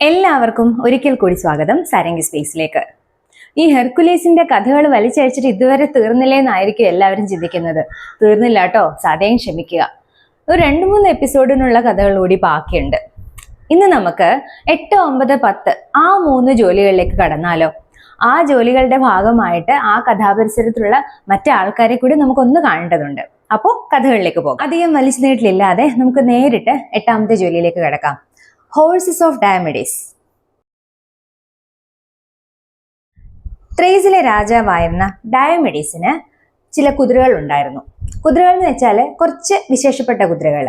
എല്ലാവർക്കും ഒരിക്കൽ കൂടി സ്വാഗതം സാരംഗി സ്പേസിലേക്ക്. ഈ ഹെർക്കുലീസിന്റെ കഥകൾ വലിച്ചഴിച്ചിട്ട് ഇതുവരെ തീർന്നില്ലേ എന്നായിരിക്കും എല്ലാവരും ചിന്തിക്കുന്നത്. തീർന്നില്ല കേട്ടോ സദയം ക്ഷമിക്കുക. ഒരു രണ്ട് മൂന്ന് എപ്പിസോഡിനുള്ള കഥകൾ കൂടി ബാക്കിയുണ്ട്. ഇന്ന് നമുക്ക് എട്ട് ഒമ്പത് പത്ത് ആ മൂന്ന് ജോലികളിലേക്ക് കടന്നാലോ? ആ ജോലികളുടെ ഭാഗമായിട്ട് ആ കഥാപരിസരത്തിലുള്ള മറ്റു ആൾക്കാരെ കൂടി നമുക്കൊന്ന് കാണേണ്ടതുണ്ട്. അപ്പോൾ കഥകളിലേക്ക് പോകാം. അധികം വലിച്ചു നീട്ടിലില്ലാതെ നമുക്ക് നേരിട്ട് എട്ടാമത്തെ ജോലിയിലേക്ക് കിടക്കാം. ഹോഴ്സസ് ഓഫ് ഡയമഡിസ് ത്രേസിലെ രാജാവായിരുന്ന ഡയമഡീസിന് ചില കുതിരകൾ ഉണ്ടായിരുന്നു. കുതിരകൾ എന്ന് വെച്ചാൽ കുറച്ച് വിശേഷപ്പെട്ട കുതിരകൾ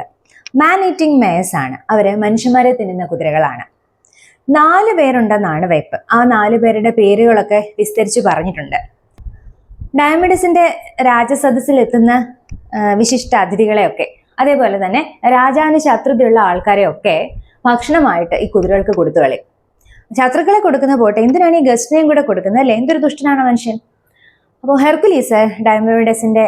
മാൻ ഈറ്റിംഗ് മേഴ്സ് ആണ്. അവർ മനുഷ്യന്മാരെ തിന്നുന്ന കുതിരകളാണ്. നാല് പേരുണ്ടെന്നാണ് വെപ്പ്. ആ നാല് പേരുടെ പേരുകളൊക്കെ വിസ്തരിച്ച് പറഞ്ഞിട്ടുണ്ട്. ഡയമഡിസിന്റെ രാജസദസ്സിലെത്തുന്ന വിശിഷ്ട അതിഥികളെയൊക്കെ അതേപോലെ തന്നെ രാജാവിന് ശത്രുതയുള്ള ആൾക്കാരെയൊക്കെ ഭക്ഷണമായിട്ട് ഈ കുതിരകൾക്ക് കൊടുത്തു കളി ശത്രുക്കളെ കൊടുക്കുന്ന പോട്ടെ എന്തിനാണ് ഈ ഗസ്റ്റിനെയും കൂടെ കൊടുക്കുന്നത്? അല്ലേ? എന്തൊരു ദുഷ്ടനാണ് മനുഷ്യൻ? അപ്പോൾ ഹെർക്കുലീസ് ഡയമഡിസിന്റെ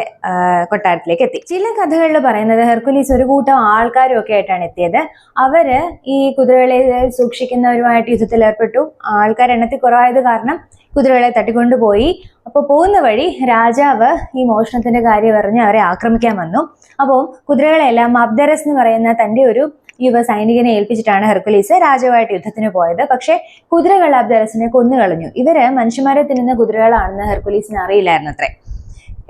കൊട്ടാരത്തിലേക്ക് എത്തി. ചില കഥകളിൽ പറയുന്നത് ഹെർക്കുലീസ് ഒരു കൂട്ടം ആൾക്കാരും ഒക്കെ ആയിട്ടാണ് എത്തിയത്. അവർ ഈ കുതിരകളെ സൂക്ഷിക്കുന്നവരുമായിട്ട് യുദ്ധത്തിൽ ഏർപ്പെട്ടു. ആൾക്കാർ എണ്ണത്തിൽ കുറവായത് കാരണം കുതിരകളെ തട്ടിക്കൊണ്ടുപോയി. അപ്പോൾ പോകുന്ന വഴി രാജാവ് ഈ മോഷണത്തിന്റെ കാര്യം അറിഞ്ഞ് അവരെ ആക്രമിക്കാൻ വന്നു. അപ്പോൾ കുതിരകളെല്ലാം അബ്ദറസ് എന്ന് പറയുന്ന തന്റെ ഒരു യുവ സൈനികനെ ഏൽപ്പിച്ചിട്ടാണ് ഹെർക്കുലീസ് രാജാവായിട്ട് യുദ്ധത്തിന് പോയത്. പക്ഷേ കുതിരകൾ അബ്ദറസിനെ കൊന്നുകളഞ്ഞു. ഇവർ മനുഷ്യന്മാരെ തിന്നുന്ന കുതിരകളാണെന്ന് ഹെർക്കുലീസിന് അറിയില്ലായിരുന്നു അത്രേ.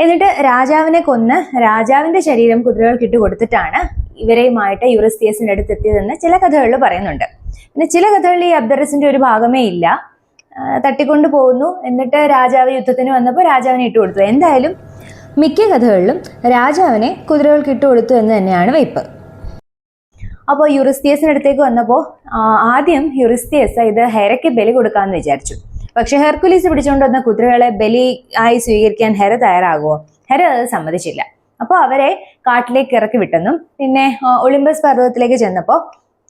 എന്നിട്ട് രാജാവിനെ കൊന്ന് രാജാവിന്റെ ശരീരം കുതിരകൾക്ക് ഇട്ട് കൊടുത്തിട്ടാണ് ഇവരെയുമായിട്ട് യുറിസ്തിയസിന്റെ അടുത്ത് എത്തിയതെന്ന് ചില കഥകളിൽ പറയുന്നുണ്ട്. പിന്നെ ചില കഥകളിൽ ഈ അബ്ദറസിന്റെ ഒരു ഭാഗമേ ഇല്ല. തട്ടിക്കൊണ്ട് പോകുന്നു. എന്നിട്ട് രാജാവ് യുദ്ധത്തിന് വന്നപ്പോൾ രാജാവിനെ ഇട്ട് കൊടുത്തു. എന്തായാലും മിക്ക കഥകളിലും രാജാവിനെ കുതിരകൾക്ക് ഇട്ട് കൊടുത്തു എന്ന് തന്നെയാണ് വെയ്പ്പ്. അപ്പോൾ യുറിസ്തിയസിന് അടുത്തേക്ക് വന്നപ്പോൾ ആദ്യം യുറിസ്തിയസ് ഇത് ഹെരയ്ക്ക് ബലി കൊടുക്കാമെന്ന് വിചാരിച്ചു. പക്ഷെ ഹെർക്കുലീസ് പിടിച്ചുകൊണ്ട് വന്ന കുതിരകളെ ബലി ആയി സ്വീകരിക്കാൻ ഹെര തയ്യാറാകുമോ ഹെര അത് സമ്മതിച്ചില്ല. അപ്പോൾ അവരെ കാട്ടിലേക്ക് ഇറക്കി വിട്ടെന്നും പിന്നെ ഒളിമ്പസ് പർവതത്തിലേക്ക് ചെന്നപ്പോൾ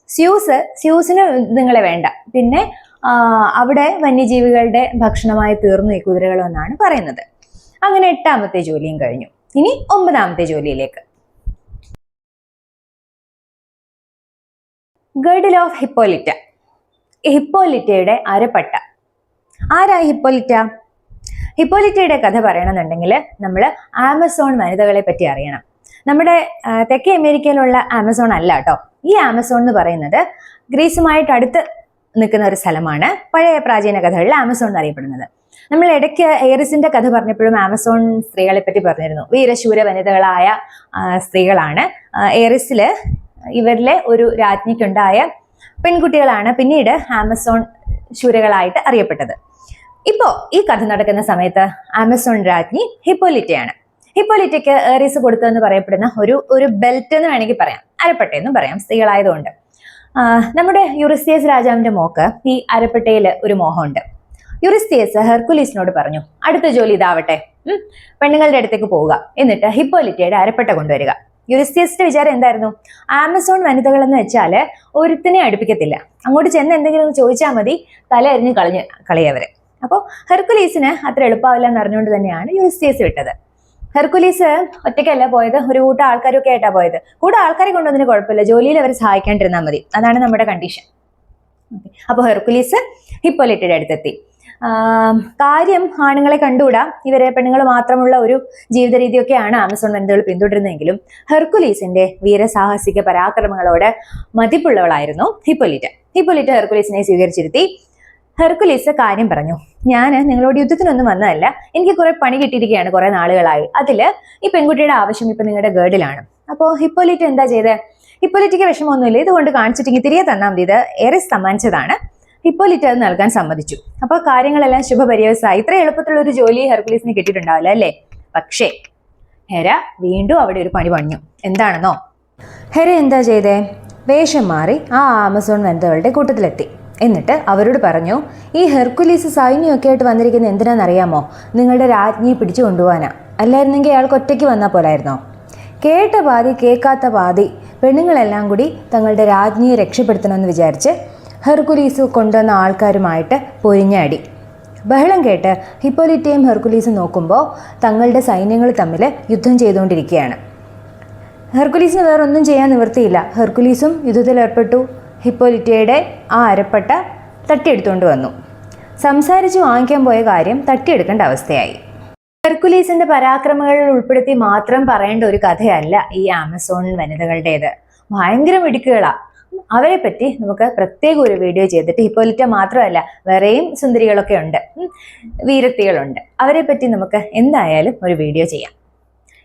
സ്യൂസ് സ്യൂസിന് നിങ്ങളെ വേണ്ട. പിന്നെ അവിടെ വന്യജീവികളുടെ ഭക്ഷണമായി തീർന്നു ഈ കുതിരകളെന്നാണ് പറയുന്നത്. അങ്ങനെ എട്ടാമത്തെ ജോലിയും കഴിഞ്ഞു. ഇനി ഒമ്പതാമത്തെ ജോലിയിലേക്ക്. Girdle of Hippolyta. ഹിപ്പോലിറ്റയുടെ അരപ്പട്ട. ആരാ ഹിപ്പോലിറ്റ? ഹിപ്പോലിറ്റയുടെ കഥ പറയണമെന്നുണ്ടെങ്കിൽ നമ്മൾ ആമസോൺ വനിതകളെ പറ്റി അറിയണം. നമ്മുടെ തെക്കേ അമേരിക്കയിലുള്ള ആമസോൺ അല്ല കേട്ടോ. ഈ ആമസോൺ എന്ന് പറയുന്നത് ഗ്രീസുമായിട്ട് അടുത്ത് നിൽക്കുന്ന ഒരു സ്ഥലമാണ്. പഴയ പ്രാചീന കഥകളിൽ ആമസോൺ എന്നറിയപ്പെടുന്നത്. നമ്മൾ ഇടയ്ക്ക് എയറിസിന്റെ കഥ പറഞ്ഞപ്പോഴും ആമസോൺ സ്ത്രീകളെ പറ്റി പറഞ്ഞിരുന്നു. വീരശൂര വനിതകളായ സ്ത്രീകളാണ്. എയറിസിൽ ഇവരിലെ ഒരു രാജ്ഞിക്കുണ്ടായ പെൺകുട്ടികളാണ് പിന്നീട് ആമസോൺ ശൂരകളായിട്ട് അറിയപ്പെട്ടത്. ഇപ്പോ ഈ കഥ നടക്കുന്ന സമയത്ത് ആമസോൺ രാജ്ഞി ഹിപ്പോലിറ്റയാണ്. ഹിപ്പോലിറ്റയ്ക്ക് ഏറീസ് കൊടുത്തതെന്ന് പറയപ്പെടുന്ന ഒരു ഒരു ബെൽറ്റ് എന്ന് വേണമെങ്കിൽ പറയാം. അരപ്പട്ടയെന്നും പറയാം സ്ത്രീകളായതുകൊണ്ട്. നമ്മുടെ യുറിസ്തിയസ് രാജാവിന്റെ മോക്ക് ഈ അരപ്പട്ടയിൽ ഒരു മോഹമുണ്ട്. യുറിസ്തിയസ് ഹെർക്കുലീസിനോട് പറഞ്ഞു അടുത്ത ജോലി ഇതാവട്ടെ. പെണ്ണുങ്ങളുടെ അടുത്തേക്ക് പോവുക. എന്നിട്ട് ഹിപ്പോലിറ്റയുടെ അരപ്പട്ട കൊണ്ടുവരിക. യുറിസ്തിയസിന്റെ വിചാരം എന്തായിരുന്നു? ആമസോൺ വനിതകൾ എന്ന് വെച്ചാൽ ഒരുത്തിനെ അടുപ്പിക്കത്തില്ല. അങ്ങോട്ട് ചെന്ന് എന്തെങ്കിലും ചോദിച്ചാൽ മതി. തല എറിഞ്ഞ് കളഞ്ഞ് കളയവര്. അപ്പോൾ ഹെർക്കുലീസിന് അത്ര എളുപ്പമാവില്ല എന്ന് അറിഞ്ഞുകൊണ്ട് തന്നെയാണ് യുറിസ്തിയസ് വിട്ടത്. ഹെർക്കുലീസ് ഒറ്റയ്ക്കല്ല പോയത്. ഒരു കൂട്ടം ആൾക്കാരൊക്കെ ആയിട്ടാ പോയത്. കൂടെ ആൾക്കാരെ കൊണ്ടൊന്നിന് കുഴപ്പമില്ല. ജോലിയിൽ അവർ സഹായിക്കാണ്ടിരുന്നാൽ മതി. അതാണ് നമ്മുടെ കണ്ടീഷൻ അപ്പോൾ ഹെർക്കുലീസ് ഹിപ്പോലിറ്റയുടെ അടുത്തെത്തി. കാര്യം ആണുങ്ങളെ കണ്ടുകൂടാ. ഇവരെ പെണ്ണുങ്ങൾ മാത്രമുള്ള ഒരു ജീവിത രീതിയൊക്കെയാണ് ആമസോൺ വനിതകൾ പിന്തുടരുന്നതെങ്കിലും ഹെർക്കുലീസിന്റെ വീരസാഹസിക പരാക്രമങ്ങളോട് മതിപ്പുള്ളവളായിരുന്നു ഹിപ്പോലിറ്റ. ഹിപ്പോലിറ്റ ഹെർക്കുലീസിനെ സ്വീകരിച്ചിരുത്തി. ഹെർക്കുലീസ് കാര്യം പറഞ്ഞു. ഞാൻ നിങ്ങളോട് യുദ്ധത്തിനൊന്നും വന്നതല്ല. എനിക്ക് കുറെ പണി കിട്ടിയിരിക്കുകയാണ് കുറെ നാളുകളായി. അതിൽ ഈ പെൺകുട്ടിയുടെ ആവശ്യം ഇപ്പൊ നിങ്ങളുടെ ഗേർഡിലാണ് അപ്പോൾ ഹിപ്പോലിറ്റ എന്താ ചെയ്തത് ഹിപ്പോലിറ്റയ്ക്ക് വിഷമമൊന്നുമില്ല. ഇതുകൊണ്ട് കാണിച്ചിട്ടെങ്കിൽ തിരികെ തന്നാൽ മതി. ഇത് ഏറെ സമ്മാനിച്ചതാണ്. ഹിപ്പോലിറ്റ അത് നൽകാൻ സമ്മതിച്ചു. അപ്പൊ കാര്യങ്ങളെല്ലാം ശുഭപര്യവസായി. ഇത്ര എളുപ്പത്തിലുള്ള ഒരു ജോലി ഹെർക്കുലീസിന് കിട്ടിയിട്ടുണ്ടാവില്ല അല്ലേ? പക്ഷേ ഹെര വീണ്ടും അവിടെ ഒരു പണി പണിഞ്ഞു. എന്താണെന്നോ? ഹെര എന്താ ചെയ്തേ? വേഷം മാറി ആ ആമസോൺ വനിതകളുടെ കൂട്ടത്തിലെത്തി. എന്നിട്ട് അവരോട് പറഞ്ഞു ഈ ഹെർക്കുലീസ് സൈന്യമൊക്കെ ആയിട്ട് വന്നിരിക്കുന്ന എന്തിനാണെന്നറിയാമോ? നിങ്ങളുടെ രാജ്ഞിയെ പിടിച്ചു കൊണ്ടുപോകാനാ. അല്ലായിരുന്നെങ്കിൽ അയാൾക്ക് ഒറ്റയ്ക്ക് വന്നാൽ പോലായിരുന്നോ? കേട്ട പാതി കേൾക്കാത്ത പാതി പെണ്ണുങ്ങളെല്ലാം കൂടി തങ്ങളുടെ രാജ്ഞിയെ രക്ഷപ്പെടുത്തണമെന്ന് വിചാരിച്ച് ഹെർക്കുലീസ് കൊണ്ടുവന്ന ആൾക്കാരുമായിട്ട് പൊരിഞ്ഞാടി. ബഹളം കേട്ട് ഹിപ്പോലിറ്റയും ഹെർക്കുലീസും നോക്കുമ്പോൾ തങ്ങളുടെ സൈന്യങ്ങൾ തമ്മിൽ യുദ്ധം ചെയ്തുകൊണ്ടിരിക്കുകയാണ്. ഹെർക്കുലീസിന് വേറൊന്നും ചെയ്യാൻ നിവൃത്തിയില്ല. ഹെർക്കുലീസും യുദ്ധത്തിലേർപ്പെട്ടു ഹിപ്പോലിറ്റയുടെ ആ അരപ്പട്ട തട്ടിയെടുത്തുകൊണ്ട് വന്നു. സംസാരിച്ച് വാങ്ങിക്കാൻ പോയ കാര്യം തട്ടിയെടുക്കേണ്ട അവസ്ഥയായി. ഹെർക്കുലീസിന്റെ പരാക്രമങ്ങളിൽ ഉൾപ്പെടുത്തി മാത്രം പറയേണ്ട ഒരു കഥയല്ല ഈ ആമസോൺ വനിതകളുടേത്. ഭയങ്കര മിടുക്കുകളാ. അവരെ പറ്റി നമുക്ക് പ്രത്യേക ഒരു വീഡിയോ ചെയ്തിട്ട് ഹിപ്പോലിറ്റ മാത്രമല്ല വേറെയും സുന്ദരികളൊക്കെ ഉണ്ട്. വീരത്തികളുണ്ട്. അവരെ പറ്റി നമുക്ക് എന്തായാലും ഒരു വീഡിയോ ചെയ്യാം.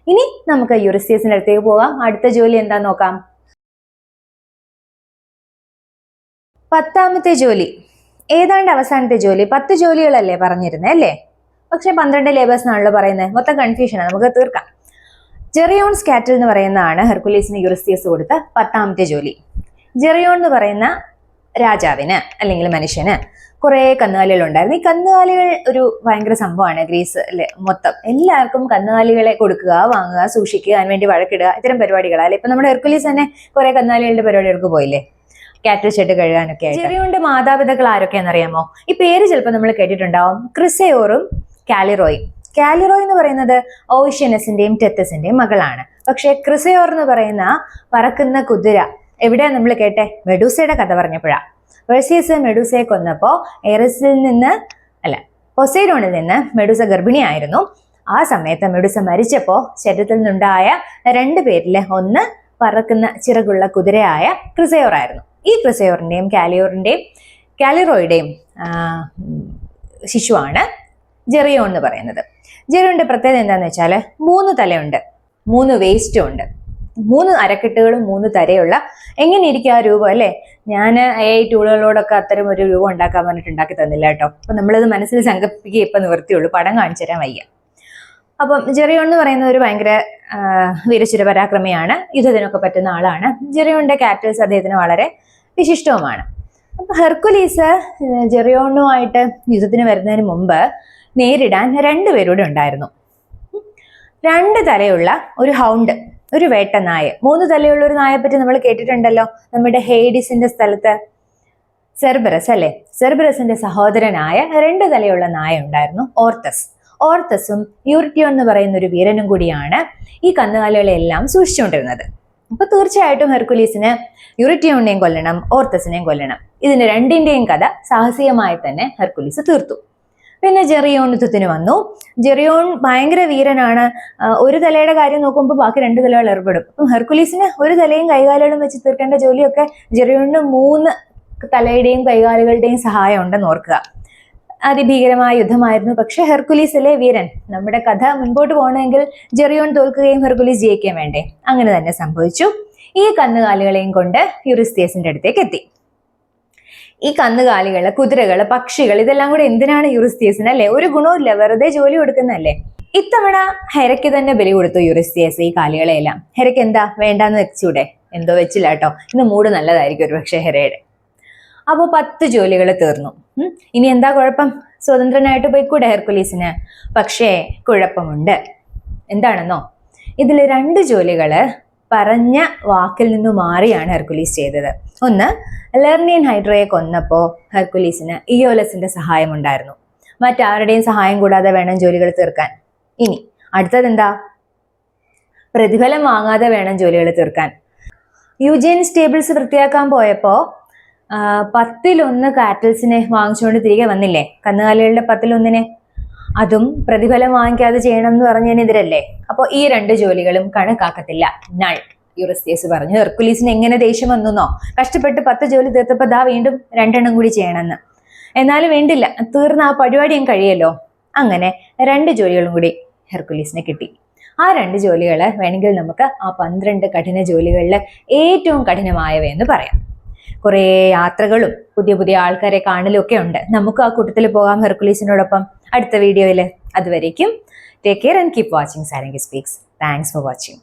ഇനി നമുക്ക് യുറിസ്റ്റിയസിന്റെ അടുത്തേക്ക് പോകാം. അടുത്ത ജോലി എന്താ നോക്കാം? പത്താമത്തെ ജോലി. ഏതാണ്ട് അവസാനത്തെ ജോലി. പത്ത് ജോലികളല്ലേ പറഞ്ഞിരുന്നത് അല്ലേ? പക്ഷെ പന്ത്രണ്ട് ലേബേഴ്സ് ആണല്ലോ പറയുന്നത്. മൊത്തം കൺഫ്യൂഷനാണ് നമുക്ക് തീർക്കാം. ജെറിയോൺ സ്കാറ്റൽ എന്ന് പറയുന്നതാണ് ഹെർക്കുലീസിന് യുറിസ്റ്റിയസ് കൊടുത്ത പത്താമത്തെ ജോലി. ജെറിയോൺ എന്ന് പറയുന്ന രാജാവിന് അല്ലെങ്കിൽ മനുഷ്യന് കുറേ കന്നുകാലികൾ ഉണ്ടായിരുന്നു. ഈ കന്നുകാലികൾ ഒരു ഭയങ്കര സംഭവമാണ്. ഗ്രീസ് അല്ലെ മൊത്തം എല്ലാവർക്കും കന്നുകാലികളെ കൊടുക്കുക വാങ്ങുക സൂക്ഷിക്കുക അതിന് വേണ്ടി വഴക്കിടുക ഇത്തരം പരിപാടികളാണ് അല്ലെ ഇപ്പൊ നമ്മുടെ ഹെർക്കുലീസ് തന്നെ കുറെ കന്നുകാലികളുടെ പരിപാടികൾക്ക് പോയില്ലേ? കാറ്റൽ ഷെഡ് കഴുകാനൊക്കെ ജെറിയോന്റെ മാതാപിതാക്കൾ ആരൊക്കെയാണെന്നറിയാമോ ഈ പേര് ചിലപ്പോൾ നമ്മൾ കേട്ടിട്ടുണ്ടാവും. ക്രിസയോറും കാലിറോയും. കാലിറോ എന്ന് പറയുന്നത് ഓഷ്യനസിന്റെയും ടെത്തസിന്റെയും മകളാണ്. പക്ഷേ ക്രിസയോർ എന്ന് പറയുന്ന പറക്കുന്ന കുതിര എവിടെയാ നമ്മൾ കേട്ടെ? മെഡൂസയുടെ കഥ പറഞ്ഞപ്പോഴാ. പെർസിയസ് മെഡൂസയെ കൊന്നപ്പോ എറസിൽ നിന്ന് അല്ല പൊസൈഡോണിൽ നിന്ന് മെഡൂസ ഗർഭിണിയായിരുന്നു. ആ സമയത്ത് മെഡൂസ മരിച്ചപ്പോ ശരീരത്തിൽ നിന്നുണ്ടായ രണ്ട് പേരിൽ ഒന്ന് പറക്കുന്ന ചിറകുള്ള കുതിരയായ ക്രിസയോർ ആയിരുന്നു. ഈ ക്രിസയോറിന്റെയും കാലിയോറിന്റെയും കാലിറോയുടെയും ശിശുവാണ് ജെറിയോൺ എന്ന് പറയുന്നത്. ജെറിയോന്റെ പ്രത്യേകത എന്താണെന്ന് വെച്ചാൽ മൂന്ന് തലയുണ്ട് മൂന്ന് വേസ്റ്റും ഉണ്ട്. മൂന്ന് അരക്കെട്ടുകളും മൂന്ന് തരയുള്ള എങ്ങനെ ഇരിക്കും ആ രൂപം അല്ലേ? ഞാൻ എ ഐ ടൂളുകളോടൊക്കെ അത്തരം ഒരു രൂപം ഉണ്ടാക്കാൻ പറഞ്ഞിട്ട് ഉണ്ടാക്കി തന്നില്ല കേട്ടോ. അപ്പൊ നമ്മളത് മനസ്സിൽ സങ്കല്പിക്കുക ഇപ്പൊ നിവർത്തിയുള്ളൂ പടം കാണിച്ചു തരാൻ വയ്യ. അപ്പം ജെറിയോൺ എന്ന് പറയുന്ന ഒരു ഭയങ്കര വീരശ്വര പരാക്രമിയാണ് യുദ്ധത്തിനൊക്കെ പറ്റുന്ന ആളാണ്. ജെറിയോണിന്റെ ക്യാരക്ടേഴ്സ് അദ്ദേഹത്തിന് വളരെ വിശിഷ്ടവുമാണ്. അപ്പൊ ഹെർക്കുലീസ് ജെറിയോണുമായിട്ട് യുദ്ധത്തിന് വരുന്നതിന് മുമ്പ് നേരിടാൻ രണ്ടുപേരൂടെ ഉണ്ടായിരുന്നു. രണ്ട് തലയുള്ള ഒരു ഹൗണ്ട് ഒരു വേട്ട നായ. മൂന്ന് തലയുള്ള ഒരു നായെ പറ്റി നമ്മൾ കേട്ടിട്ടുണ്ടല്ലോ. നമ്മുടെ ഹേഡിസിന്റെ സ്ഥലത്ത് സെർബറസ് അല്ലെ? സെർബറസിന്റെ സഹോദരനായ രണ്ട് തലയുള്ള നായ ഉണ്ടായിരുന്നു ഓർത്തസ്. ഓർത്തസും യൂറിറ്റിയോ എന്ന് പറയുന്ന ഒരു വീരനും കൂടിയാണ് ഈ കന്നുകാലികളെല്ലാം സൂക്ഷിച്ചുകൊണ്ടിരുന്നത്. അപ്പൊ തീർച്ചയായിട്ടും ഹെർക്കുലീസിന് യൂറിറ്റിയോണിനെയും കൊല്ലണം ഓർത്തസിനെയും കൊല്ലണം. ഇതിന് രണ്ടിന്റെയും കഥ സാഹസികമായി തന്നെ ഹെർക്കുലീസ് തീർത്തു. പിന്നെ ജെറിയോൺ യുദ്ധത്തിന് വന്നു. ജെറിയോൺ ഭയങ്കര വീരനാണ്. ഒരു തലയുടെ കാര്യം നോക്കുമ്പോൾ ബാക്കി രണ്ട് തലകൾ ഏർപ്പെടും. അപ്പം ഹെർക്കുലീസിന് ഒരു തലയും കൈകാലുകളും വെച്ച് തീർക്കേണ്ട ജോലിയൊക്കെ ജെറിയോണിന് മൂന്ന് തലയുടെയും കൈകാലുകളുടെയും സഹായം ഉണ്ടെന്ന് ഓർക്കുക. അതിഭീകരമായ യുദ്ധമായിരുന്നു. പക്ഷേ ഹെർക്കുലീസിലെ വീരൻ നമ്മുടെ കഥ മുൻപോട്ട് പോകണമെങ്കിൽ ജെറിയോൺ തോൽക്കുകയും ഹെർക്കുലീസ് ജയിക്കുകയും വേണ്ടേ? അങ്ങനെ തന്നെ സംഭവിച്ചു. ഈ കന്നുകാലികളെയും കൊണ്ട് യുറിസ്തിയസിന്റെ അടുത്തേക്ക് എത്തി. ഈ കന്നുകാലികൾ കുതിരകൾ പക്ഷികൾ ഇതെല്ലാം കൂടെ എന്തിനാണ് യൂറിസ്തിയസിന് അല്ലെ? ഒരു ഗുണവുമില്ല വെറുതെ ജോലി കൊടുക്കുന്നല്ലേ ഇത്തവണ ഹെരയ്ക്ക് തന്നെ ബലി കൊടുത്തു യൂറിസ്തിയസ് ഈ കാലികളെ കാലികളെയെല്ലാം. ഹെരയ്ക്ക് എന്താ വേണ്ടാന്ന് വെച്ചൂടെ? എന്തോ വെച്ചില്ല കേട്ടോ. ഇന്ന് മൂട് നല്ലതായിരിക്കും ഒരു പക്ഷേ ഹെരയുടെ. അപ്പോൾ പത്ത് ജോലികൾ തീർന്നു. ഇനി എന്താ കുഴപ്പം? സ്വതന്ത്രനായിട്ട് പോയിക്കൂടെ ഹെർക്കുലീസിന്? പക്ഷേ കുഴപ്പമുണ്ട്. എന്താണെന്നോ? ഇതിൽ രണ്ട് ജോലികൾ പറഞ്ഞ വാക്കിൽ നിന്ന് മാറിയാണ് ഹെർക്കുലീസ് ചെയ്തത്. ഒന്ന് ലെർണിയൻ ഹൈഡ്രയെ കൊന്നപ്പോൾ ഹെർക്കുലീസിന് ഇയോലസിന്റെ സഹായം ഉണ്ടായിരുന്നു. മറ്റാരുടെയും സഹായം കൂടാതെ വേണം ജോലികൾ തീർക്കാൻ. ഇനി അടുത്തത് എന്താ പ്രതിഫലം വാങ്ങാതെ വേണം ജോലികൾ തീർക്കാൻ. യുജൈൻ സ്റ്റേബിൾസ് വൃത്തിയാക്കാൻ പോയപ്പോൾ പത്തിലൊന്ന് കാറ്റൽസിനെ വാങ്ങിച്ചുകൊണ്ട് തിരികെ വന്നില്ലേ? കന്നുകാലികളുടെ പത്തിലൊന്നിനെ? അതും പ്രതിഫലം വാങ്ങിക്കാതെ ചെയ്യണം എന്ന് പറഞ്ഞതിനെതിരല്ലേ? അപ്പോൾ ഈ രണ്ട് ജോലികളും കണക്കാക്കത്തില്ല. നൾ യുറസ്തീസ് പറഞ്ഞു. ഹെർക്കുലീസിന് എങ്ങനെ ദേഷ്യം വന്നോ കഷ്ടപ്പെട്ട് പത്ത് ജോലി തീർത്തപ്പോൾ ദാ വീണ്ടും രണ്ടെണ്ണം കൂടി ചെയ്യണമെന്ന്. എന്നാലും വേണ്ടില്ല. തീർന്ന ആ പരിപാടിയും കഴിയല്ലോ. അങ്ങനെ രണ്ട് ജോലികളും കൂടി ഹെർക്കുലീസിന് കിട്ടി. ആ രണ്ട് ജോലികൾ വേണമെങ്കിൽ നമുക്ക് ആ പന്ത്രണ്ട് കഠിന ജോലികളിൽ ഏറ്റവും കഠിനമായവയെന്ന് പറയാം. കുറേ യാത്രകളും പുതിയ പുതിയ ആൾക്കാരെ കാണലും ഒക്കെ ഉണ്ട്. നമുക്ക് ആ കൂട്ടത്തിൽ പോകാം. ഹെർക്കുലീസിനോടൊപ്പം അടുത്ത വീഡിയോയിൽ അതുവരേക്കും take care and keep watching Sarangi speaks thanks for watching